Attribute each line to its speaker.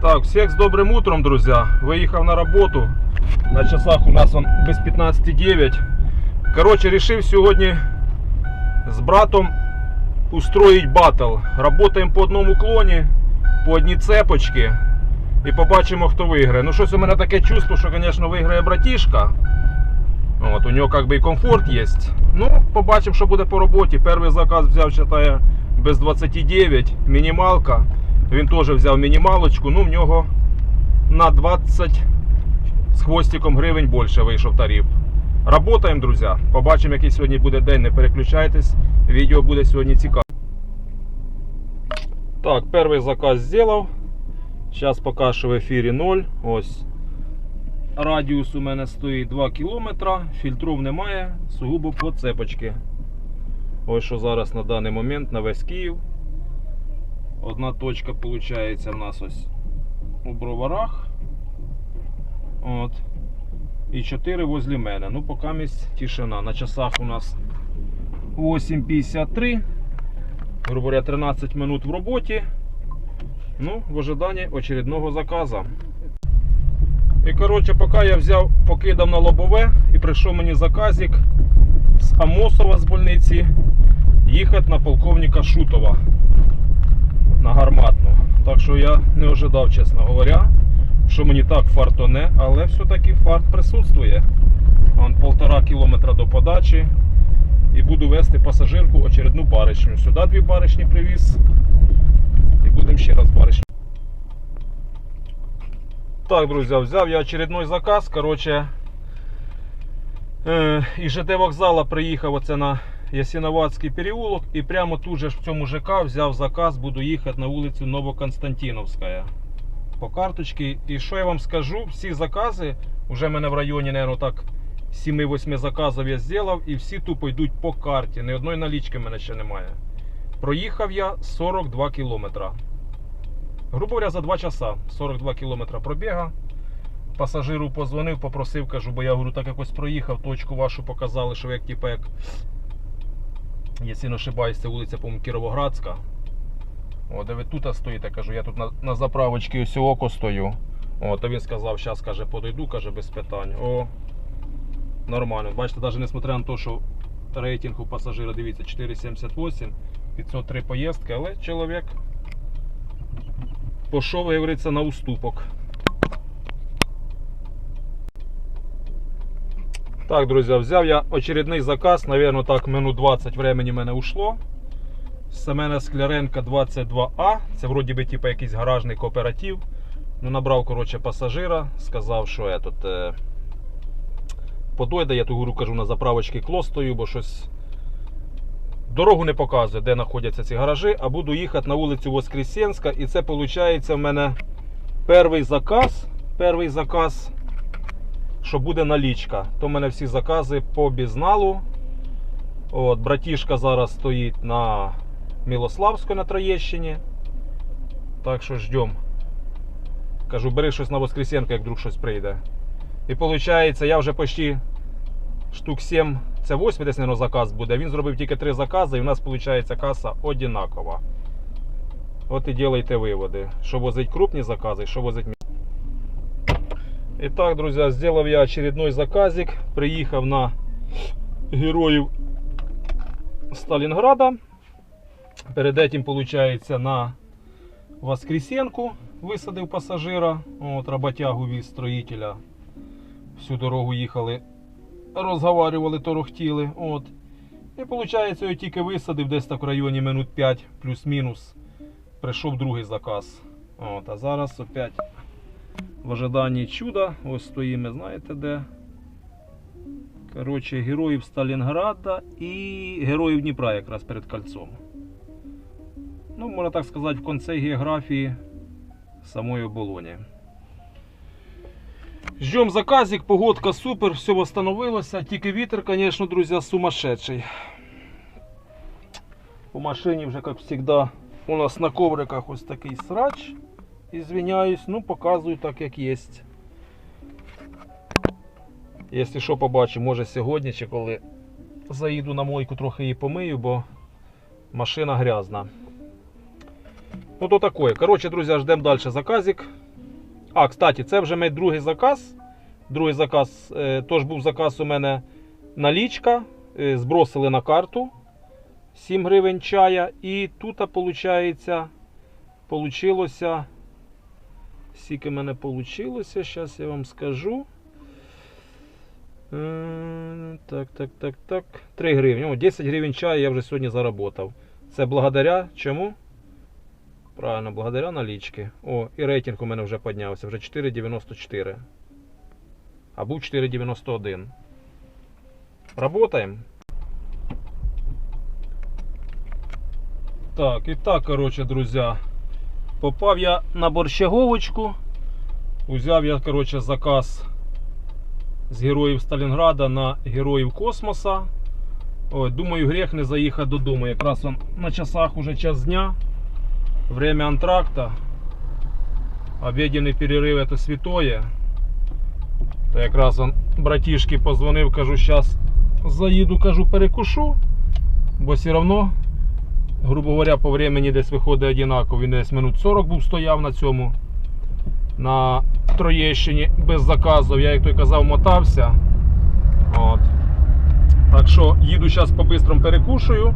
Speaker 1: Так, всех с добрым утром, друзья. Выехал на работу. На часах у нас он без 15.09. Короче, решив сьогодні з братом устроїть батл. Работаємо по одному клоні, по одній цепочці. І побачимо, хто виграє. Ну, щось у мене таке чувство, що, звісно, виграє братішка. От, у нього як би і комфорт є. Ну, побачимо, що буде по роботі. Перший заказ взяв, вважаю, без 29, мінімалка. Він теж взяв мінімалочку, ну в нього на 20 з хвостиком гривень більше вийшов тариф. Работаємо, друзі. Побачимо, який сьогодні буде день. Не переключайтесь. Відео буде сьогодні цікаве. Так, перший заказ зробив. Зараз поки в ефірі 0. Ось. Радіус у мене стоїть 2 км, фільтрів немає, сугубо по цепочки. Ось що зараз на даний момент на весь Київ. Одна точка виходить в нас ось у броварах. От. І 4 возле мене. Ну, поки місць тишина. На часах у нас 8.53. Грубо говоря, 13 минут в роботі. Ну, в ожиданні очередного заказа. І коротше, поки я взяв, покидав на лобове і прийшов мені заказик з Амосова з больниці їхати на полковника Шутова на гарматну. Так що я не ожидав, чесно говоря, що мені так фартоне, але все-таки фарт присутствує. Вон полтора кілометра до подачі. І буду вести пасажирку очередну баришню. Сюди дві баришні привіз. І будемо ще раз баришню. Так, друзі, взяв я очередной заказ. Короче, е, із ЖД вокзала приїхав оце на Ясиноватський переулок і прямо тут же в цьому ЖК взяв заказ, буду їхати на вулицю Новоконстантиновська. По карточці. І що я вам скажу, всі закази, вже в мене в районі, наверное, так 7-8 заказів я зробив, і всі тупо йдуть по карті. Ні одної налічки в мене ще немає. Проїхав я 42 кілометра. Грубо говоря, за 2 часа 42 кілометра пробіга. Пасажиру позвонив, попросив, кажу, бо я говорю, так якось проїхав, точку вашу показали, що як типу як. Якщо не ошибаюсь, це вулиця, по-моєму, Кіровоградська. О, де ви тут стоїте, кажу, я тут на, на заправочці ось око стою. О, то він сказав, зараз каже, подойду, каже, без питань. О, нормально. Бачите, навіть несмотря на те, що рейтинг у пасажира, дивіться, 4,78, 503 поїздки, але чоловік пішов, як говориться, на уступок. Так, друзі, взяв я очередний заказ, Наверно, так минут 20 времени мене ушло. Семена Скляренка 22А. Це вроді би типу, якийсь гаражний кооператив. Ну, набрав коротше, пасажира, сказав, що тут е, подойде, я ту говорю, кажу, на заправочці кло стою, бо щось дорогу не показує, де знаходяться ці гаражі, а буду їхати на вулицю Воскресенська. І це виходить в мене перший заказ. Перший заказ, що буде налічка. То в мене всі закази по бізналу. От, братішка зараз стоїть на Мілославську на Троєщині. Так що ждем. Кажу, бери щось на Воскресенка, як вдруг щось прийде. І виходить, я вже почти штук 7, це 8 десь, мабуть, заказ буде. Він зробив тільки 3 закази, і в нас виходить каса одинакова. От і ділайте виводи. Що возить крупні закази, що возить мі- І так, друзі, зробив я очередной заказик. Приїхав на героїв Сталінграда. Перед этим, получается, на Воскресенку висадив пасажира. От, роботягу віз строїтеля. Всю дорогу їхали, розговарювали, торохтіли. От. І виходить, я тільки висадив десь так в районі минут 5 плюс-мінус. Прийшов другий заказ. От, а зараз опять в ожиданні чуда. Ось стоїмо, знаєте де. Коротше, героїв Сталінграда і героїв Дніпра якраз перед кольцом. Ну, можна так сказати, в кінці географії самої оболоні. Ждем заказик, погодка супер, все восстановилося. Тільки вітер, звісно, друзі, сумасшедший. По машині вже, як завжди, у нас на ковриках ось такий срач. Извиняюсь, ну показую так, як є. Якщо що побачу, може сьогодні чи коли заїду на мойку, трохи її помию, бо машина грязна. Ну то такое. Коротше, друзі, ждемо далі заказик. А, кстати, це вже мій другий заказ. Другий заказ, е, тож був заказ у мене налічка. е, Збросили на карту 7 гривень чая. І тут, виходить, получилося. Скільки в мене вийшло, зараз я вам скажу. Е, Так, так, так, так. 3 гривні. О, 10 гривень чаю я вже сьогодні заработав. Це благодаря чому? Правильно, благодаря налічки. О, і рейтинг у мене вже піднявся, вже 4,94. А був 4,91. Работаємо. Так, і так, коротше, друзі. Попав я на борщаговочку. Узяв я, коротше, заказ з героїв Сталінграда на героїв космоса. Ой, думаю, гріх не заїхати додому. Якраз он на часах уже час дня. Время антракта. Обеденный перерыв это святое. То якраз он братішки позвонив, кажу, зараз заїду, кажу, перекушу. Бо все одно, грубо говоря, по времени десь виходить одинаково. Він десь минут 40 був стояв на цьому. На Троєщині без заказів. Я, як той казав, мотався. От. Так що їду зараз по-бистрому перекушую.